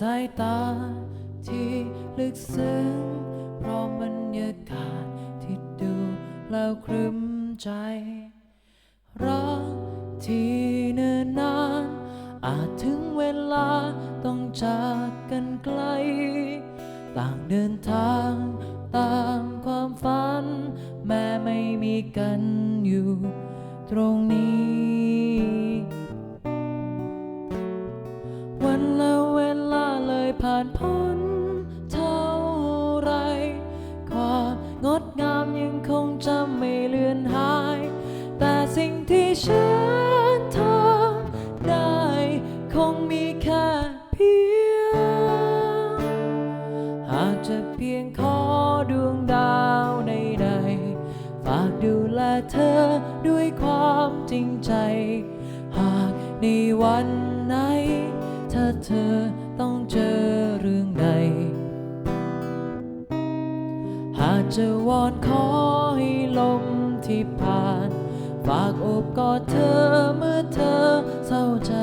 สายตาที่ลึกซึ้งเพราะบรรยากาศที่ดูแล้วครึ้มใจ รักที่เนิ่นนานอาจถึงเวลาต้องจากกันไกล ต่างเดินทางตามความฝัน แม้ไม่มีกันอยู่ตรงนี้านพ้นเท่าไร ความงดงามยังคงจะไม่เลือนหาย แต่สิ่งที่ฉันทำได้คงมีแค่เพียง หากจะเพียงขอดวงดาวใดๆฝากดูแลเธอด้วยความจริงใจ หากในวันไหนถ้าเธอ ต้องเจอเรื่องใด หากจะวอนขอให้ลมที่ผ่าน ฝากอบกอดเธอเมื่อเธอเศร้าใจ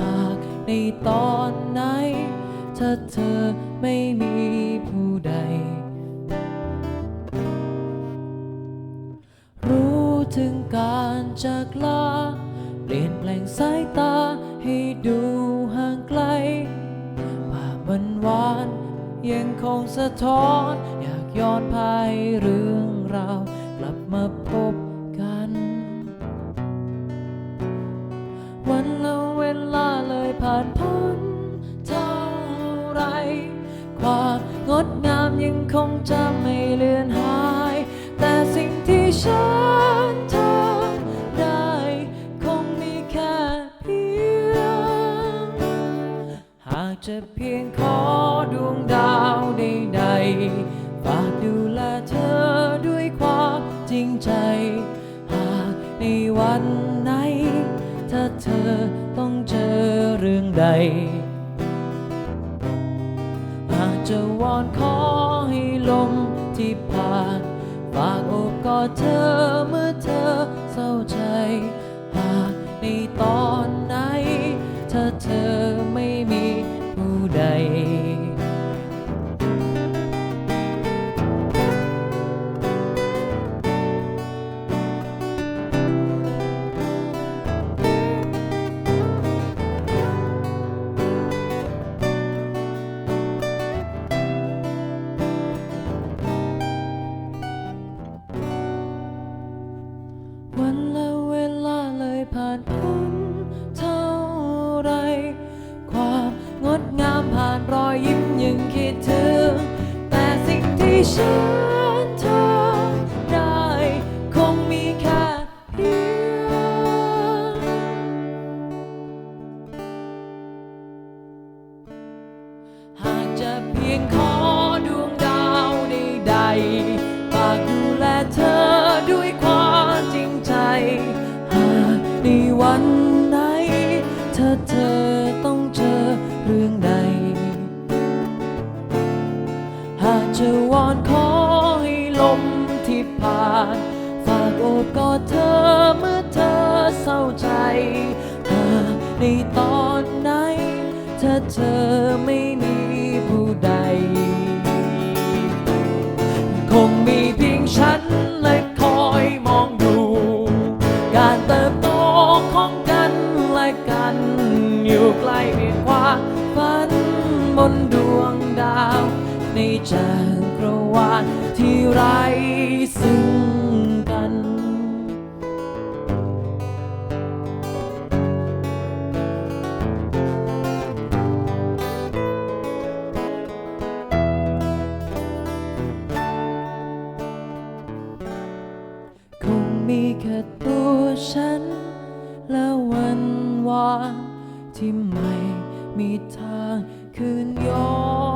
หากในตอนไหน ถ้าเธอไม่มีผู้ใด รู้ถึงการจากลา เปลี่ยนแปลงสายตา ยังคงสะท้อน อยากย้อนพายเรื่องราวกลับมาพบ จะเพียงขอดวงดาวใดๆฝากดูแลเธอด้วยความจริงใจ หากในวันไหน ถ้าเธอต้องเจอเรื่องใด อาจจะวอนขอให้ลมที่ผ่านฝากโอบกอดเธอเมื่อเธอเศร้าใจ หากในตอน ผ่านพ้นเท่าไร ความงดงามผ่านรอยยิ้มยังคิดถึง แต่สิ่งที่ฉันทำได้ คงมีแค่เพียงหากจะเพียงขอ วันไหนถ้าเธอต้องเจอเรื่องใด หากจะวอนขอให้ลมที่ผ่าน ฝากโอบกอดเธอเมื่อเธอเศร้าใจ หากในตอนไหนถ้าเธอไม่มี เพียงความฝันบนดวงดาว ในจักรวาลที่ไร้สื่อ 큰 영.